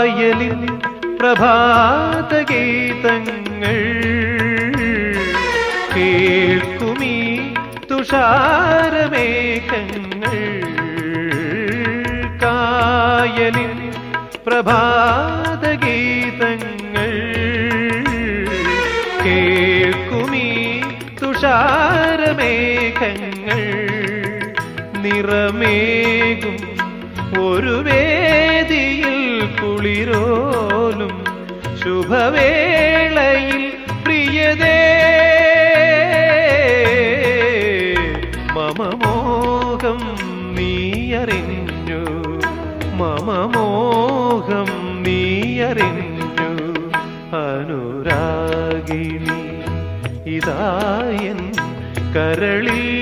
കായലിൻ പ്രഭാതഗീതങ്ങൾ കേൾക്കുമീ തുഷാരമേഘങ്ങൾ. പ്രഭാത പ്രഭാതഗീതങ്ങൾ കേൾക്കുമീ തുഷാരമേഘങ്ങൾ. നിറമേകും ഒരു വേദിയിൽ കുളിരോലും ശുഭവേളയിൽ പ്രിയതേ. മമമോഹം നീയറിഞ്ഞു. മമമോഹം നീയറിഞ്ഞു. അനുരാഗിണി ഇതായൻ കരളിൽ